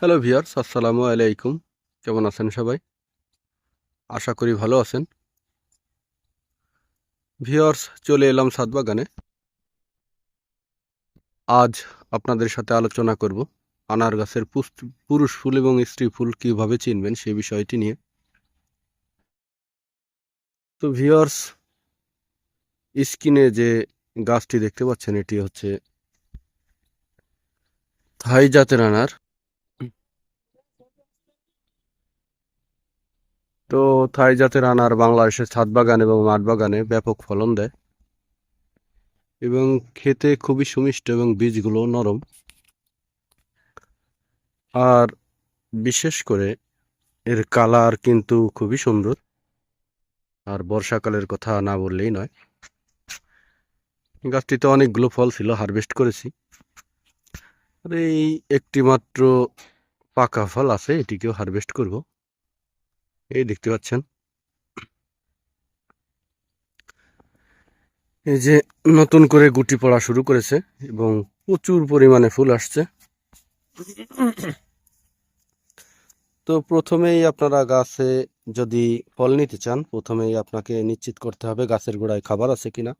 Hello viewers আসসালামু আলাইকুম কেমন আছেন সবাই? আশা করি ভালো আছেন। ভিয়ার্স চলে এলাম সাত বাগানে। আজ আপনাদের সাথে আলোচনা করব আনার গাছের পুরুষ ফুল এবং স্ত্রী ফুল কীভাবে চিনবেন সেই বিষয়টি নিয়ে। তো ভিয়ার্স স্কিনে যে গাছটি দেখতে পাচ্ছেন, এটি হচ্ছে থাই জাতের আনার। তো থাই জাতের আনার বাংলাদেশের ছাদ বাগান এবং মাঠ বাগানে ব্যাপক ফলন দেয়। এবং খেতে খুবই সুমিষ্ট এবং বীজগুলো নরম। আর বিশেষ করে এর কালার কিন্তু খুবই সুন্দর আর বর্ষাকালের কথা না বললেই নয়। গাছটিতে অনেকগুলো ফল ছিল, হারভেস্ট করেছি। আর এই একটি মাত্র পাকা ফল আছে, এটিকেও হারভেস্ট করব। এই দেখতে পাচ্ছেন। এই যে নতুন করে গুটি পড়া শুরু করেছে এবং প্রচুর পরিমাণে ফুল আসছে। তো প্রথমেই আপনারা গাছে যদি ফল নিতে চান, প্রথমেই আপনাকে নিশ্চিত করতে হবে গাছের গোড়ায় খাবার আছে কিনা।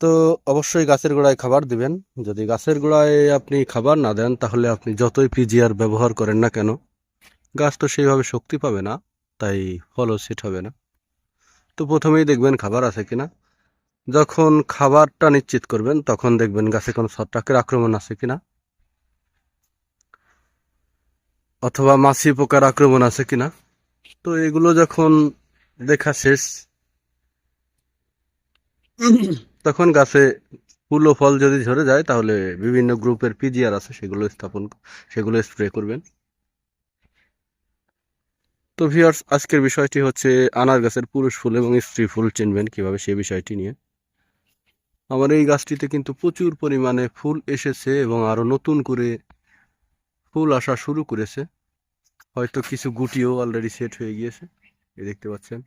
তো অবশ্যই গাছের গোড়ায় খাবার দিবেন। যদি গাছের গোড়ায় আপনি খাবার না দেন, তাহলে আপনি যতই পিজিআর ব্যবহার করেন না কেন, গাছ তো সেইভাবে শক্তি পাবে না, তাই ফলও সেট হবে না। তো প্রথমেই দেখবেন খাবার আছে কিনা। যখন খাবারটা নিশ্চিত করবেন, তখন দেখবেন গাছে কোনো ছত্রাকের আক্রমণ আছে কিনা। অথবা মাছি পোকার আক্রমণ আছে কিনা। তো এগুলো যখন দেখা শেষ তখন গাছে ফুল ও ফল যদি ঝরে যায়, তাহলে বিভিন্ন গ্রুপের পিজিআর আছে, সেগুলো স্থাপন সেগুলো স্প্রে করবেন। তো ভিউয়ার্স আজকের বিষয়টি হচ্ছে আনার গাছের পুরুষ ফুল এবং স্ত্রী ফুল চিনবেন কীভাবে সেই বিষয়টি নিয়ে। আমার এই গাছটিতে কিন্তু প্রচুর পরিমাণে ফুল এসেছে এবং আরও নতুন করে ফুল আসা শুরু করেছে। হয়তো কিছু গুটিও অলরেডি সেট হয়ে গিয়েছে। এই দেখতে পাচ্ছেন,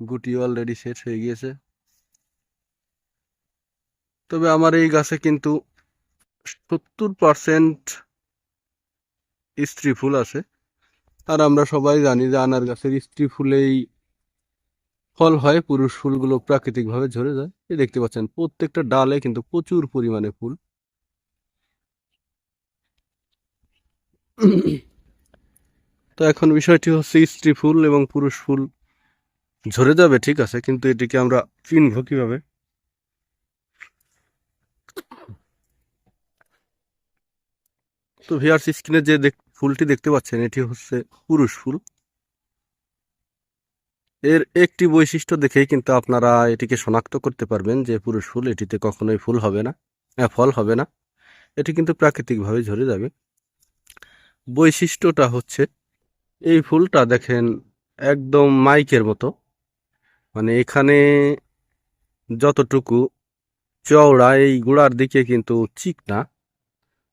গুটিও অলরেডি সেট হয়ে গিয়েছে। তবে আমার এই গাছে কিন্তু সত্তর পারসেন্ট স্ত্রী ফুল আছে। আর আমরা সবাই জানি যে আনার গাছের স্ত্রী ফুলেই ফল হয়, পুরুষ ফুলগুলো প্রাকৃতিকভাবে ঝরে যায়। এই দেখতে পাচ্ছেন, প্রত্যেকটা ডালে কিন্তু প্রচুর পরিমাণে ফুল। তো এখন বিষয়টি হচ্ছে স্ত্রী ফুল এবং পুরুষ ফুল ঝরে যাবে, ঠিক আছে, কিন্তু এটিকে আমরা চিনব কীভাবে? তো ভিআরস স্ক্রিনে যে ফুলটি দেখতে পাচ্ছেন, এটি হচ্ছে পুরুষ ফুল। এর একটি বৈশিষ্ট্য দেখেই কিন্তু আপনারা এটিকে শনাক্ত করতে পারবেন যে পুরুষ ফুল, এটিতে কখনোই ফুল হবে না ফল হবে না। এটি কিন্তু প্রাকৃতিকভাবে ঝরে যাবে। বৈশিষ্ট্যটা হচ্ছে, এই ফুলটা দেখেন একদম মাইকের মতো। মানে এখানে যতটুকু চওড়া, এই গোড়ার দিকে কিন্তু চিকনা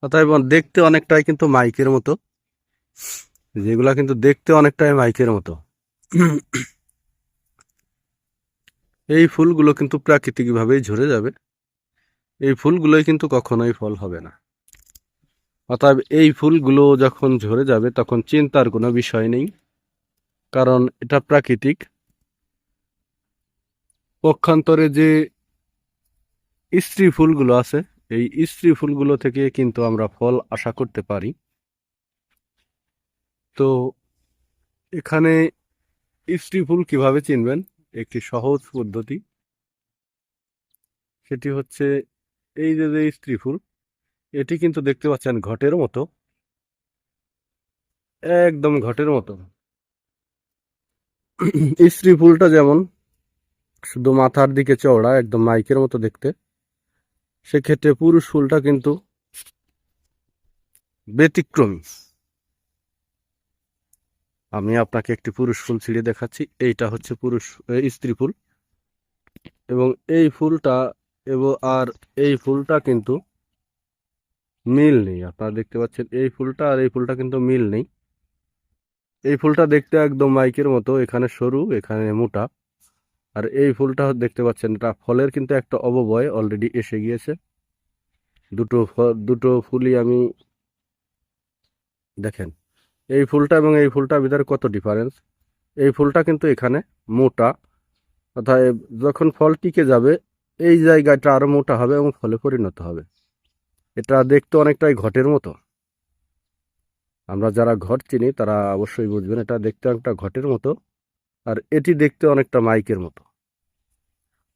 অতএব দেখতে অনেকটাই কিন্তু মাইকের মতো। যেগুলা কিন্তু দেখতে অনেকটাই মাইকের মতো। এই ফুলগুলো কিন্তু প্রাকৃতিকভাবেই ঝরে যাবে। এই ফুলগুলোই কিন্তু কখনোই ফল হবে না। অতএব এই ফুলগুলো যখন ঝরে যাবে, তখন চিন্তার কোনো বিষয় নেই। কারণ এটা প্রাকৃতিক। পক্ষান্তরে যে স্ত্রী ফুলগুলো আছে এই স্ত্রী ফুলগুলো থেকে কিন্তু আমরা ফল আশা করতে পারি। তো এখানে স্ত্রী ফুল কীভাবে চিনবেন? একটি সহজ পদ্ধতি। সেটি হচ্ছে এই যে যে স্ত্রী ফুল, এটি কিন্তু দেখতে পাচ্ছেন ঘটের মতো। একদম ঘটের মতো। স্ত্রী ফুলটা যেমন শুধু মাথার দিকে চওড়া, একদম মাইকের মতো দেখতে। সেক্ষেত্রে পুরুষ ফুলটা কিন্তু ব্যতিক্রমী। আমি আপনাকে একটি পুরুষ ফুল ছিঁড়ে দেখাচ্ছি। এইটা হচ্ছে পুরুষ স্ত্রী ফুল। এবং এই ফুলটা, এবং, আর এই ফুলটা কিন্তু মিল নেই। আপনারা দেখতে পাচ্ছেন, এই ফুলটা আর এই ফুলটা কিন্তু মিল নেই। এই ফুলটা দেখতে একদম মাইকের মতো, এখানে সরু, এখানে মোটা। আর এই ফুলটা দেখতে পাচ্ছেন, এটা ফলের কিন্তু একটা অববয় অলরেডি এসে গিয়েছে। দুটো দুটো ফুলই আমি দেখেন, এই ফুলটা এবং এই ফুলটার ভিতরে কত ডিফারেন্স এই ফুলটা কিন্তু এখানে মোটা, অর্থাৎ যখন ফল টিকে যাবে, এই জায়গাটা আরও মোটা হবে এবং ফলে পরিণত হবে। এটা দেখতে অনেকটাই ঘটের মতো। আমরা যারা ঘট চিনি, তারা অবশ্যই বুঝবেন, এটা দেখতে অনেকটা ঘটের মতো, আর এটি দেখতে অনেকটা মাইকের মতো।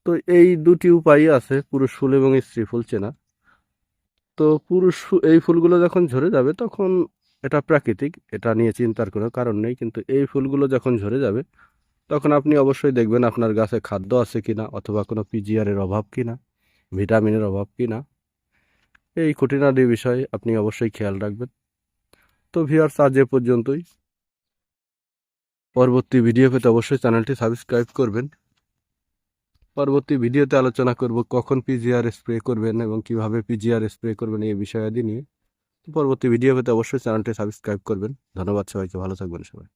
তো এই দুটি উপায়ই আছে, পুরুষ ফুল এবং স্ত্রী ফুল চেনা। তো পুরুষ এই ফুলগুলো যখন ঝরে যাবে, তখন এটা প্রাকৃতিক, এটা নিয়ে চিন্তার কোনো কারণ নেই, কিন্তু এই ফুলগুলো যখন ঝরে যাবে, তখন আপনি অবশ্যই দেখবেন আপনার গাছে খাদ্য আছে কিনা, অথবা কোনো পিজিআরের অভাব কিনা ভিটামিনের অভাব কিনা। এই খুঁটিনাটি বিষয়ে আপনি অবশ্যই খেয়াল রাখবেন। তো ভিউয়ার্স, আজ এ পর্যন্তই। পরবর্তী ভিডিও পেতে অবশ্যই চ্যানেলটি সাবস্ক্রাইব করবেন। পরবর্তী ভিডিওতে আলোচনা করব কখন পিজিআর স্প্রে করবেন এবং কীভাবে পিজিআর স্প্রে করবেন এই বিষয়াদি নিয়ে। পরবর্তী ভিডিও পেতে অবশ্যই চ্যানেলটি সাবস্ক্রাইব করবেন। ধন্যবাদ সবাইকে, ভালো থাকবেন সবাই।